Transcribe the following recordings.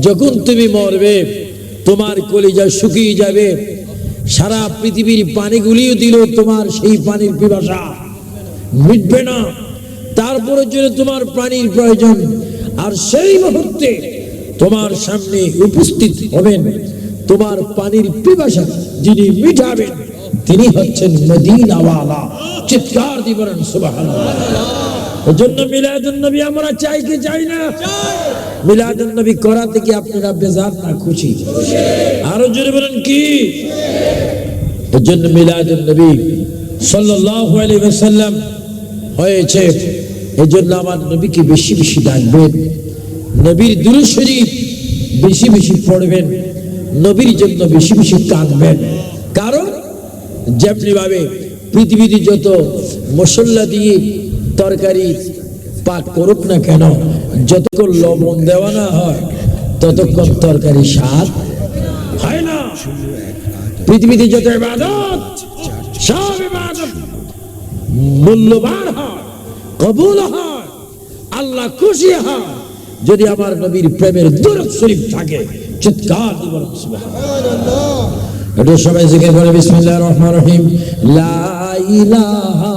যখন তুমি মরবে, তোমার কলিজা শুকিয়ে যাবে। সারা পৃথিবীর পানিগুলিও দিল তোমার সেই পানির পিপাসা। মিটবে না। তারপরে জন্য তোমার পানির প্রয়োজন। আর সেই মুহূর্তে তোমার সামনে উপস্থিত হবেন তোমার পানির পিপাসা। যিনি মিটাবেন, তিনি হচ্ছেন মদিনাওয়ালা। চিৎকার দিবেন সুবহানাল্লাহ। জন্য মিলাদুন নবী আমরা চাই কি চাই না? মিলাদুন নবী করা থেকে আপনারা বেজার না খুশি? আরও জোরে বলেন কি? জন্য মিলাদুন নবী সাল্লাল্লাহু আলাইহি ওয়াসাল্লাম হয়েছে। আমার নবীকে বেশি বেশি ডাকবেন। নবীর দুরূদ শরীফ বেশি বেশি পড়বেন। নবীর জন্য বেশি বেশি কাঁদবেন। কারণ যেমনি ভাবে পৃথিবীতে যত মশলা দিয়ে তরকারি পাক করুক না কেন, যতক্ষণ লবণ দেওয়া না হয়, ততক্ষণ তরকারি স্বাদ হয় না। পৃথিবীতে যত ইবাদত, সব ইবাদত মূল্যবান হয়, কবুল হয়, আল্লাহ খুশি হয়। যদি আমার নবীর প্রেমের দূরত শরীফ থাকে, চিৎকার বলেন সুবহানাল্লাহ। এটা সবাই জিজ্ঞেস করে, বিসমিল্লাহির রহমানির রহিম। লা ইলাহা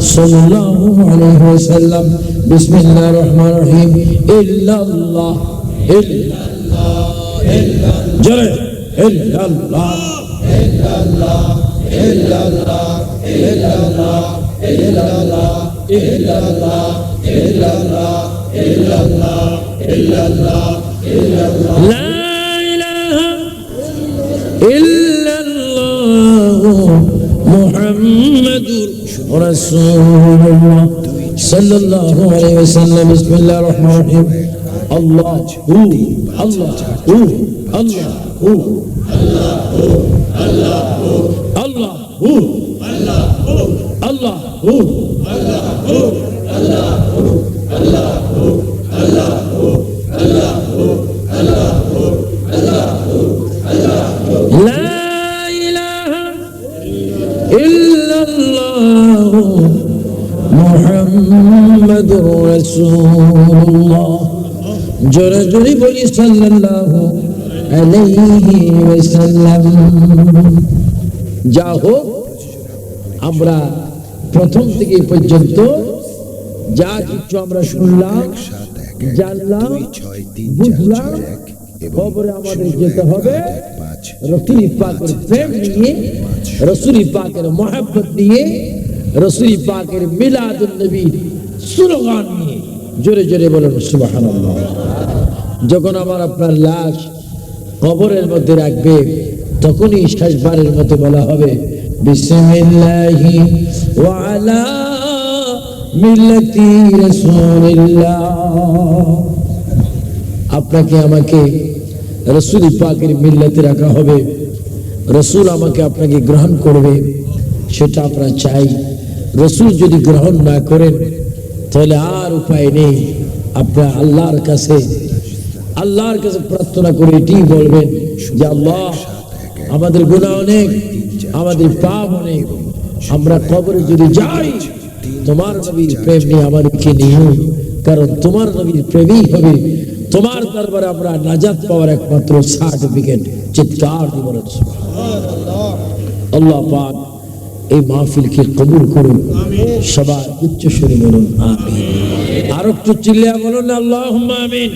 صلى الله عليه وسلم بسم الله الرحمن الرحيم إلا الله إلا الله إلا الله إلا الله إلا الله إلا الله إلا الله إلا الله إلا الله إلا الله إلا الله إلا الله إلا الله لا إله إلا الله محمد Resulullah sallallahu aleyhi ve sellem Bismillahirrahmanirrahim. Allahu Allahu Allahu Allahu Allahu Allahu Allahu যা হোক, আমরা প্রথম থেকে পর্যন্ত যা কিছু আমরা শুনলাম, জানলাম খবরে আমাদের যেতে হবে। রসুলি পাকের প্রেম নিয়ে, রসুলি পাকের মহাব্বত নিয়ে, রসুলি পাকের মিলাদুল নবীর স্লোগান নিয়ে জোরে জোরে বলেন, সুবহানাল্লাহ। যখন আমার আপনার লাশ কবরের মধ্যে রাখবে, তখনই শেষবারের মতো বলা হবে মিল্লাতি আপনাকে আমাকে রসুল পাকের মিল্লাতে রাখা হবে। রসুল আমাকে আপনাকে গ্রহণ করবে, সেটা আমরা চাই। রসুল যদি গ্রহণ না করেন, তাহলে আর উপায় নেই। আপনার আল্লাহর কাছে আল্লাহর কাছে প্রার্থনা করে এটি বলবেন যে আল্লাহ, আমাদের গুণা অনেক, আমাদের পাপ অনেক, আমরা কবরে যদি যাই, তোমার নবীর প্রেম নিয়ে আমাদেরকে নিও, কারণ তোমার নবীর প্রেমই হবে। তোমার দরবারে আমরা নাজাত পাওয়ার একমাত্র সার্টিফিকেট চিৎকার বলেন আল্লাহ পাক এই মাহফিলকে কবুল করুন। সবার উচ্চ সুরে বলুন, আমিন। আর একটু চিল্লিয়া বলুন আল্লাহ আমিন।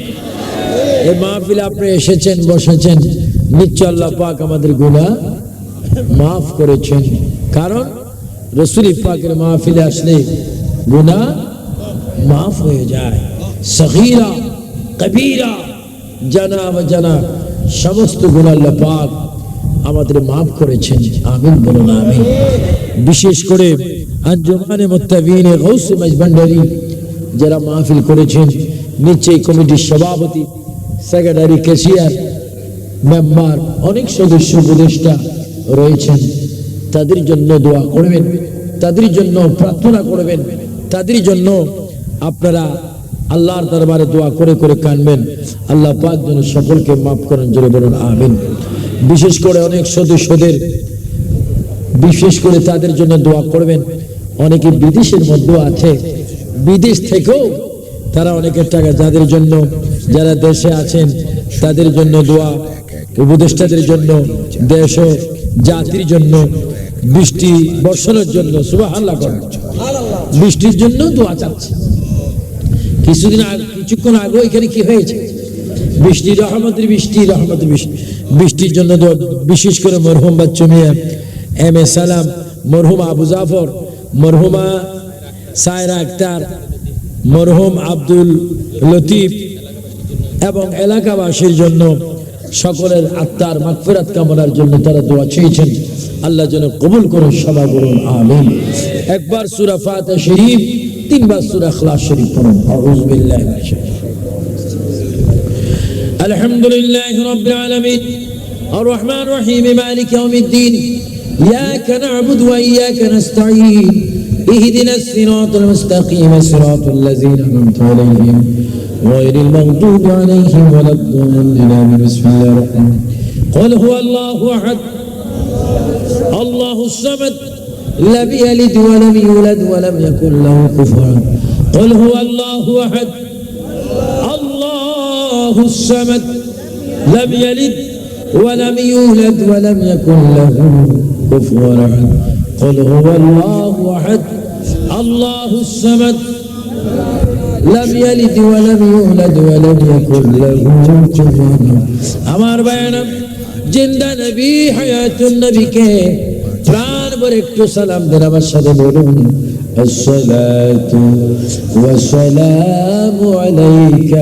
এই মাহফিলে আপনি এসেছেন, বসেছেন। নিশ্চয় আল্লাহ পাক আমাদের গুণা মাফ করেছেন। কারণ রসুল পাকের মাহফিলে আসলে গুণা মাফ হয়ে যায়। সগীরা, কবিরা জানা জানা, সমস্ত গুণা আল্লাহ পাক আমাদের মাফ করেছেন। আমিন বলুন, আমিন। বিশেষ করে আঞ্জুমানে মুত্তাবিনে গৌস মাইজভান্ডারি যারা মাহফিল করেছেন নিচে কমিটির সভাপতি, সেক্রেটারি, ক্যাশিয়ার, মেম্বার, অনেক সদস্য উপদেষ্টা রয়েছেন। তাদের জন্য দোয়া করবেন, তাদের জন্য প্রার্থনা করবেন, তাদের জন্য আপনারা আল্লাহর দরবারে দোয়া করে করে কানবেন। আল্লাহ পাক যেন সকলকে মাফ করেন, জোরে বলুন, আমিন। বিশেষ করে অনেক সদস্যদের, বিশেষ করে তাদের জন্য দোয়া করবেন। অনেকে বিদেশের মধ্যেও আছে, বিদেশ থেকেও তারা অনেকের টাকা যাদের জন্য যারা দেশে আছেন, তাদের জন্য দোয়া, উপদেষ্টাদের জন্য, দেশ ও জাতির জন্য, বৃষ্টি বর্ষণের জন্য সুবাহ আল্লাহ করেন বৃষ্টির জন্য দোয়া চাচ্ছে। কিছুদিন কিছুক্ষণ আগে এখানে কি হয়েছে? বৃষ্টি, রহমতের বৃষ্টি রহমতের বৃষ্টি। বৃষ্টির জন্য দোয়া, বিশেষ করে মরহুম বাচ্চু মিয়া, এম এ সালাম, মরহুম আবু জাফর, মরহুমা সায়রা আক্তার মরহুম আব্দুল লতিফ এবং এলাকাবাসীর জন্য সকলের আত্মার মাগফিরাত কামনার জন্য তারা দোয়া চেয়েছেন। আল্লাহ যেন কবুল করুন সভা করুন, আমিন। একবার সুরা ফাতে শরীফ, তিনবার সুরা খলা শরীফ পড়ুন। আউযুবিল্লাহি মিনাশ আলহামদুলিল্লাহি রাব্বিল আলামিন। আর রহমান রহিম। মালিক ইয়াউমিদ্দিন। ইয়াকা না'বুদু ওয়া ইয়াকা নাস্তাঈন। اهدنا الصراط المستقيم صراط الذين أنعمت عليهم غير المغضوب عليهم ولا الضالين. بسم الله الرحمن قل هو الله أحد الله الصمد لم يلد ولم يولد ولم يكن له كفوا قل هو الله أحد الله الصمد لم يلد ولم يولد ولم يكن له كفوا أحد قل هو الله احد الله الصمد لم يلد ولم يولد ولم يكن له كفوا احد আমার বায়ানা জিন্দা নবী হায়াতুন নবীকে প্রাণ ভরে একটু সালাম দেন আমার সাথে বলুন الصلاة والسلام عليك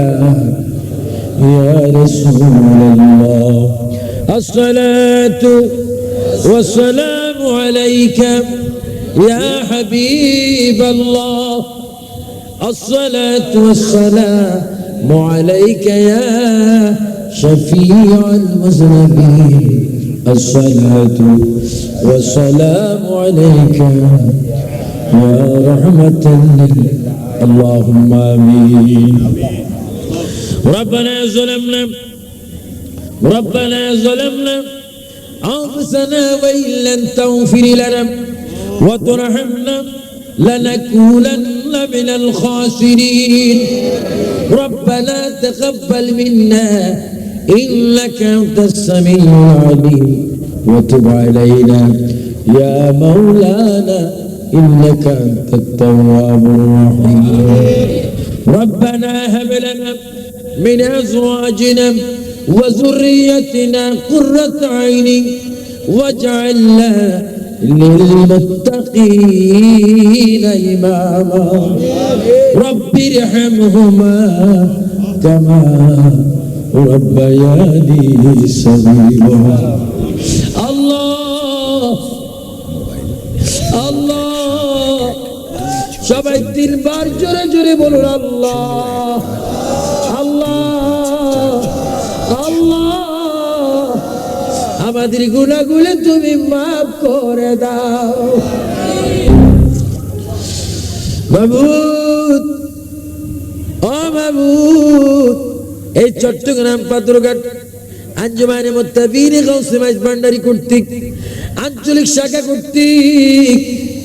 يا رسول الله الصلاة والسلام عليك يا حبيب الله. الصلاة والسلام عليك يا شفيع المذنبين. الصلاة والسلام عليك يا رحمة لل اللهم آمين. ربنا ظلمنا. ربنا ظلمنا. أنفسنا وإن لم تغفر لنا وترحمنا لنكونن من الخاسرين. ربنا تقبل منا إنك أنت السميع العليم. وتب علينا يا مولانا إنك أنت التواب الرحيم. ربنا هب لنا من أزواجنا وذريتنا قرة عين واجعلنا للمتقين إماما رب ارحمهما كما ربياني صغيرا الله الله সবাই তিনবার জোরে জোরে বলুন আল্লাহ আল্লাহ আমাদের গুণাগুলো তুমি মাফ করে দাও। বাবুত ও বাবুত এই চট্টগ্রাম পাথরঘাট আঞ্জুমানে মোত্তাবিন গৌসে মাইজ ভান্ডারি কর্তৃক, আঞ্চলিক শাখা কর্তৃক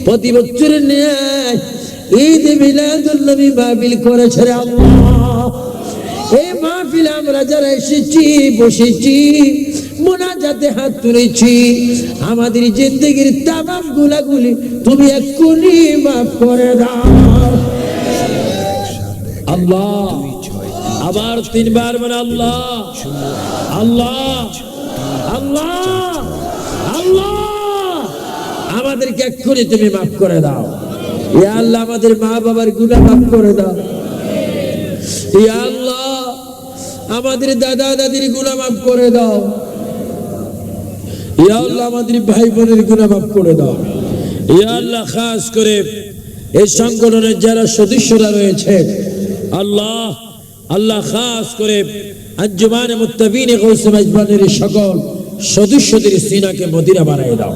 প্রতি বছরের ন্যায় ঈদ মিলাদুল নবী মাহফিল করেছে রে আল্লাহ। এই মাহফিল আমরা যারা এসেছি, বসেছি মোনাজাতে হাত তুলেছি, আমাদের জিন্দগির তামাম গুলাগুলি তুমি এক্ষুনি মাফ করে দাও। আল্লাহ, আবার তিনবার মানে আল্লাহ আল্লাহ আল্লাহ আল্লাহ, আমাদেরকে এক্ষুনি তুমি মাফ করে দাও। ইয়া আল্লাহ, আমাদের মা বাবার গুনাহ মাফ করে দাও। ইয়া আল্লাহ, আমাদের দাদা দাদির গুনাহ মাফ করে দাও। ইয়া আল্লাহ আমাদের ভাই বোনের গুনাহ মাফ করে দাও। ইয়া আল্লাহ খাস করে এই সংগঠনের যারা সদস্যরা রয়েছে, আল্লাহ আল্লাহ খাস করে আঞ্জুমান মুত্তাবিন গৌসে মাজবানের সকল সদস্যদের সিনাকে মদিনা বানাই দাও।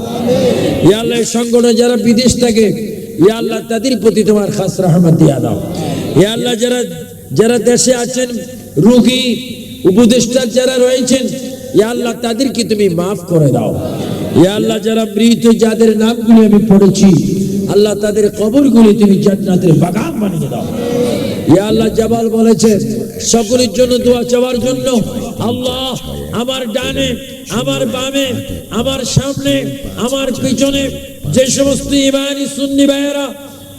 ইয়া আল্লাহ সংগঠন যারা বিদেশ থাকে, ইয়া আল্লাহ তাদের প্রতি তোমার খাস রহমত দিয়া দাও। ইয়া আল্লাহ যারা যারা দেশে আছেন, রুগী, উপদেষ্টা যারা রয়েছেন ইয়া আল্লাহ, তাদেরকে তুমি মাফ করে দাও। ইয়া আল্লাহ, যারা মৃত, যাদের নামগুলি আমি পড়েছি, আল্লাহ তাদের কবরগুলি তুমি জান্নাতের বাগান বানিয়ে দাও। ইয়া আল্লাহ, জাবাল বলেছে, সকলের জন্য দোয়া চাওয়ার জন্য আল্লাহ আমার ডানে, আমার বামে, আমার সামনে, আমার পিছনে, যে সমস্ত ইমানি সুন্নি ভাইয়েরা,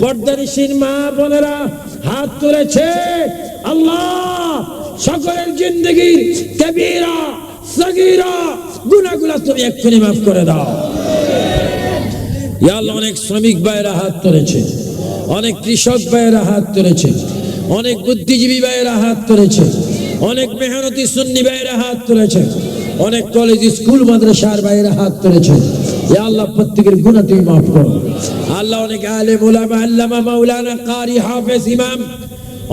পর্দানিসীন মা বোনেরা হাত তুলেছে, আল্লাহ সকলের জিন্দগির কবিরা অনেক শ্রমিক ভাইয়েরা হাত তুলেছে অনেক কৃষক ভাইয়েরা হাত তুলেছে অনেক বুদ্ধিজীবী ভাইয়েরা হাত তুলেছে অনেক মেহনতি সুন্নি ভাইয়েরা হাত তুলেছে অনেক কলেজ স্কুল মাদ্রাসার ভাইয়েরা হাত তুলেছে আল্লাহ প্রত্যেকের গুনাহ তুমি মাফ করো। আল্লাহ অনেক আলেম ওলামা আল্লামা, মাওলানা, কারি, হাফেজ, ইমাম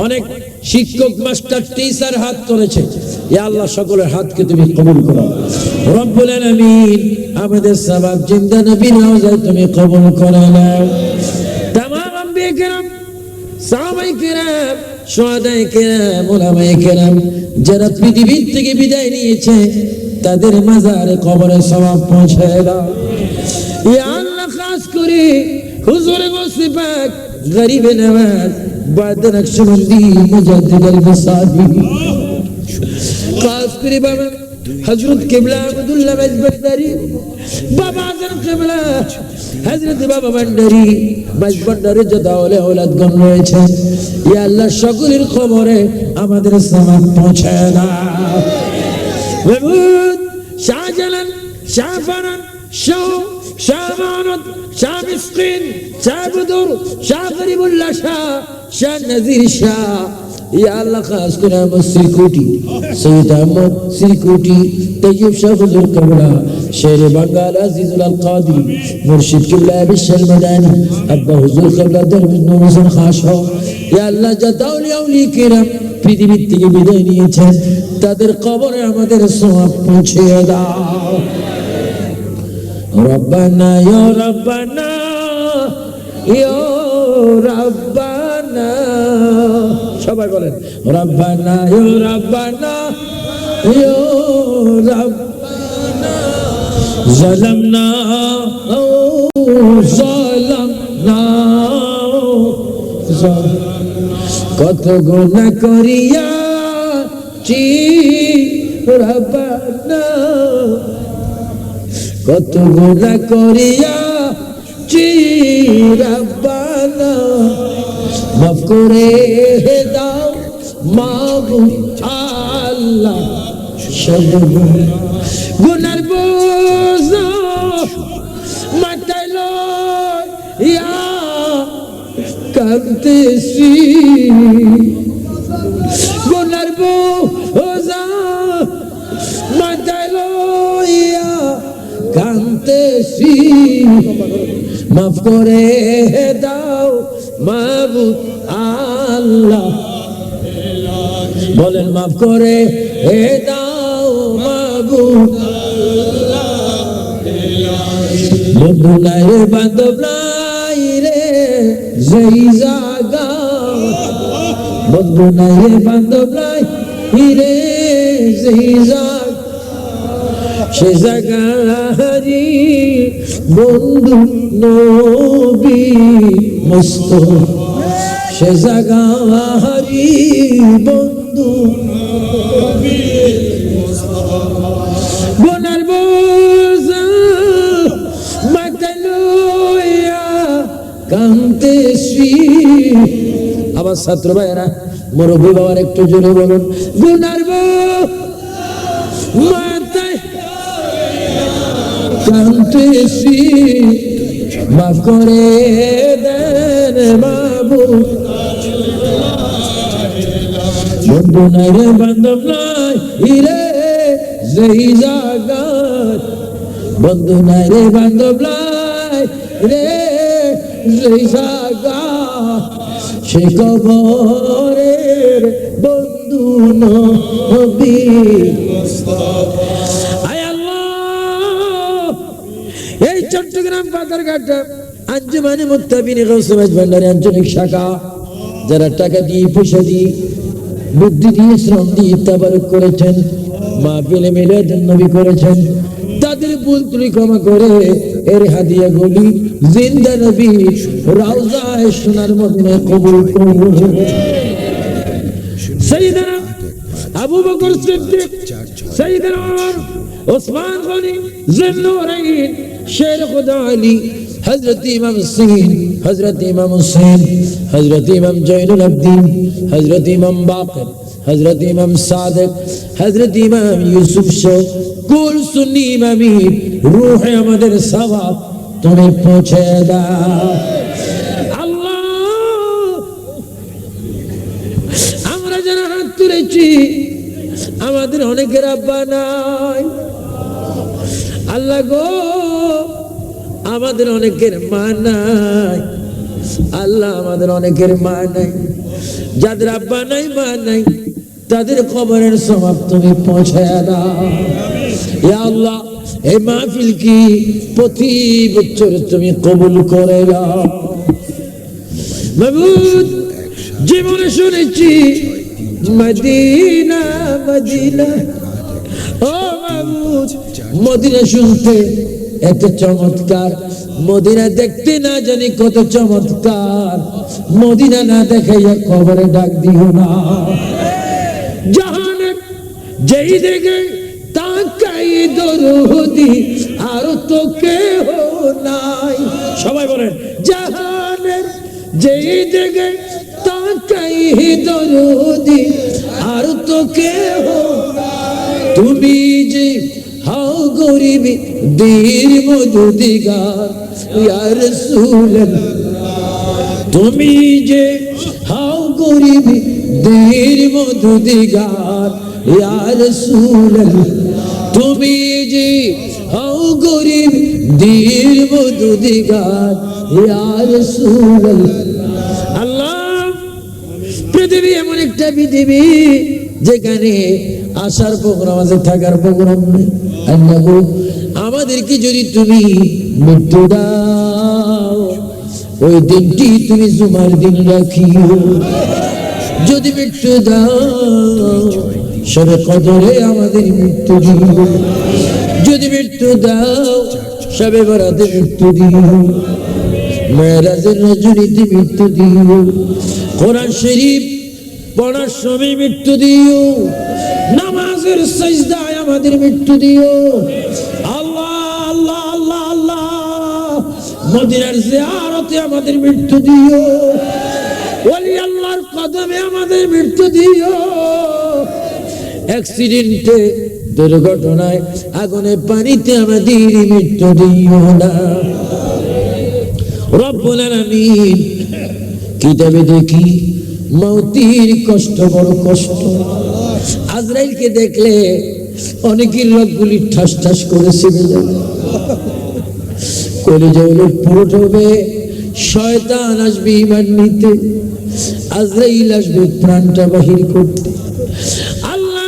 অনেক শিক্ষক মাস্টার টিচার হাত করেছে ইয়া আল্লাহ, সকলের হাতকে তুমি কবুল করো। রব্বুল আলামিন আমাদের সবাব জিন্দা নবী রওজায় তুমি কবুল করে নাও তামাম আম্বিয়া কেরাম, সাহাবাই কেরাম সোহাদাই কেরাম ওলামাই কেরাম, যারা পৃথিবীর থেকে বিদায় নিয়েছে, তাদের মাজারে কবরে সবাব পৌঁছে দাও। ইয়া আল্লাহ, খাস করে হুজুরে গোসি পাক গরিবে নওয়াজ বাদ নকশবন্দি মুজাদ্দিদ আল-বসাদি খাস করে বাবা হযরত কিবলা আব্দুল্লাহ মাজবারি বাবা আজম কিবলা হযরত বাবা ভান্ডারি মাজবান্ডারে যত ওলে ওলাদ গণ রয়েছে ইয়া আল্লাহ সকলের খবরে আমাদের সমাজ পৌঁছায় দাও محمود شاه جلال شاه فرن شاه شاه مانت شاه مسقين شاه بدر থেকে বিদায় নিয়েছেন তাদের কবরে আমাদের সমাপ পৌঁছে দাও। রব্বানা ইয়া রব্বানা ইয়া সবাই বলেন, রব্বানা ইউ রব্বানা ইউ রব্বানা, জলমনা জলমনা কত গুনাহ করিয়া চি রব্বানা, কত গুনাহ করিয়া চি রব্বানা মাফ করে দাও মাবু আল্লাহ। সব গুনার বোঝ মাথায় লইয়া কাঁদতেছি। গুনার বোঝা মাথায় লইয়া কাঁদতেছি। মাফ করে দাও মাবু আল্লাহ। বলেন, মাফ করে হে দাও মাবু বন্ধু নাই বান্ধব নাই রে, যেই জাগা বন্ধু নাই বান্ধব নাই রে, যেই জাগা সে জাগারি বন্ধু নবী মস্ত। সে জাগারি বন্ধু গোনার বোঝা ছাত্র ভাইয়েরা বাবার একটু জোরে বলুন। গুনার কান্তেছি মাফ করে বাবু। বন্ধু নাই রে, বান্ধব নাই হিরে যেই জাগাত। বন্ধু নাই রে, বান্ধব নাই রে, যেই জাগা সে কবরের বন্ধু নয় চট্টগ্রাম পাতারঘাট আঞ্জুমানি মুত্তাবিন গৌসমেজ ভান্ডারী আঞ্চলিক শাখা। যারা টাকা দিয়ে, পয়সা দিয়ে, বুদ্ধি দিয়ে, শ্রম দিয়ে তাবারুক করেছেন মা পেলে মেলে নবী করেছেন, তাদের ভুল ত্রুটি ক্ষমা করে এর হাদিয়া গলি জিন্দা নবী রাউজায় সোনার মধ্যে কবুল সৈয়দনা আবু বকর সিদ্দিক সৈয়দনা ওসমান গনি জিন্নুরাইন غني ذي النورين شير خدا علي حضرت امام السین حضرت امام حسین حضرت امام জৈন العابدین حضرت امام باقر حضرت امام صادق حضرت امام ইউসুফ সহ কুল সুন্নি ইমামি রূহে আমাদের সওয়াব তুমি পৌঁছে দাও আল্লাহ আমরা যারা হাত তুলেছি আমাদের অনেকের আব্বা নাই আল্লাহ গো, আমাদের অনেকের মা নাই। আল্লাহ আমাদের অনেকের মা নাই। যাদের আব্বা নাই, মা নাই, তাদের খবরের সমাপ তুমি পৌঁছায় দাও। আল্লাহ, এই মাহফিল কি প্রতি বছর তুমি কবুল করে দাও জীবনে শুনেছি, মদিনা মদিনা। ও মাবুদ মদিনা শুনতে এত চমৎকার। মদিনা দেখতে না জানি কত চমৎকার। মদিনা না দেখাইয়া খবরে ডাক দিও না। যেই দেখে তাকাই দরুদি, আর তো কেহ নাই। সবাই বলেন জাহানের যেই দেখে তাকাই দরুদি, আর তো কেহ তুমি গরিবি দীর মধু দিগার ইয়ার তুমি যে হাও গরিবি দীর মধু দিগার ইয়ার তুমি যে হাও গরিব দীর মধু দিগার ইয়ার আল্লাহ, পৃথিবী এমন একটা পৃথিবী যেখানে আসার প্রোগ্রাম আছে, থাকার প্রোগ্রাম নেই। আমাদেরকে যদি তুমি মৃত্যু দাও, ওই দিনটি তুমি জুমার দিন রাখিও। যদি মৃত্যু দাও, সবে কদরে আমাদের মৃত্যু দিও। যদি মৃত্যু দাও, সবে বরাতে মৃত্যু দিও। মেয়েরাজের রজনীতে মৃত্যু দিও। কোরআন শরীফ, পড়ার সময় মৃত্যু দিও। নামাজের সজদায় আমাদের মৃত্যু দিও। আল্লাহ আল্লাহ আল্লাহ আল্লাহ। মদিনার জিয়ারতে আমাদের মৃত্যু দিও। ওলি আল্লাহর কদমে আমাদের মৃত্যু দিও। অ্যাক্সিডেন্টে, দুর্ঘটনায়, আগুনে পানিতে আমাদের মৃত্যু দিও না। রব্বুল আলামিন, কিতাবে দেখি, মৌতির কষ্ট বড় কষ্ট। আজরাইলকে দেখলে অনেকের রোগগুলি ঠাস ঠাস করে ছিঁড়ে যাবে কলিজা পুরোট হবে শয়তান আসবে ইমান নিতে, আজরাইল আসবে প্রাণটা বাহির করতে। আল্লাহ,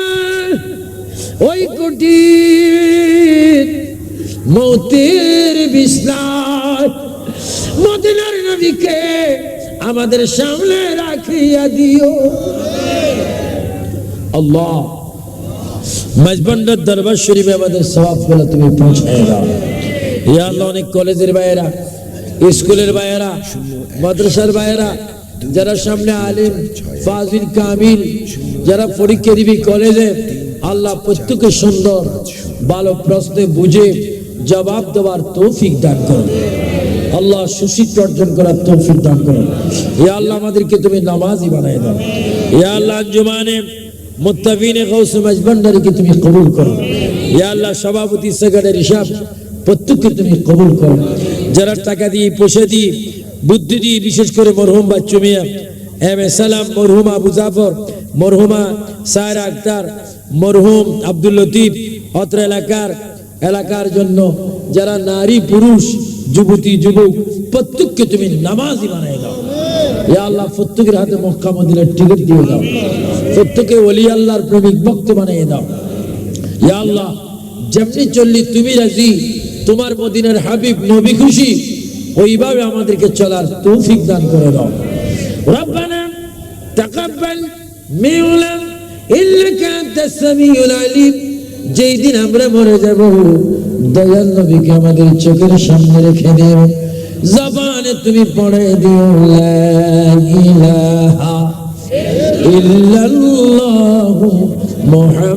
ওই কোটি মৌতের বিস্তার মদিনার নবীকে আমাদের সামনে রাখিয়া দিও। আল্লাহ মজবন্ডর দরবার শরীফে আমাদের তুমি পৌঁছায় দাও। ইয়া আল্লাহ, অনেক কলেজের বাইরা স্কুলের বাইরা মাদ্রাসার বাইরা যারা সামনে আলিম, ফাজিল, কামিল, যারা পরীক্ষা দিবি কলেজে, আল্লাহ সুন্দর, ভালো প্রশ্নে বুঝে জবাব দেওয়ার তৌফিক দান করো আল্লাহ সুশিক্ষা অর্জন করার তৌফিক দান করো ইয়া আল্লাহ, আমাদেরকে তুমি নামাজই বানায় দাও। ইয়া আল্লাহ, আঞ্জুমানে মুত্তাবিনে গৌস মজবন্ডারিকে তুমি কবুল করো। ইয়া আল্লাহ, সভাপতি সেক্রেটারি হিসাব প্রত্যেককে তুমি কবুল করো। যারা টাকা দিয়ে, পয়সা দিয়ে, বুদ্ধি দিয়ে, বিশেষ করে মরহুম বাচ্চু মিয়া এম এ সালাম, মরহুম আবু জাফর, মরহুমা সায়রা আক্তার, মরহুম আব্দুল লতিফ, অত্র এলাকার এলাকার জন্য যারা নারী, পুরুষ, যুবতী, যুবক, প্রত্যেককে তুমি নামাজি বানাই দাও। ইয়া আল্লাহ, প্রত্যেকের হাতে মক্কা মদিনার টিকিট দিয়ে দাও। প্রত্যেকে ওলি আল্লাহর প্রেমিক ভক্ত বানিয়ে দাও। ইয়া আল্লাহ, যেমনি চললি তুমি রাজি, তোমার মদিনার হাবিব নবী খুশি, ওইভাবে আমাদেরকে চলার তৌফিক দান করে দাও। যেই দিন আমরা মরে যাব, দয়াল নবীকে আমাদের চোখের সামনে রেখে দিও জবানে তুমি পড়ে দিও, লা ইলাহা ইল্লাল্লাহু মুহাম্মাদ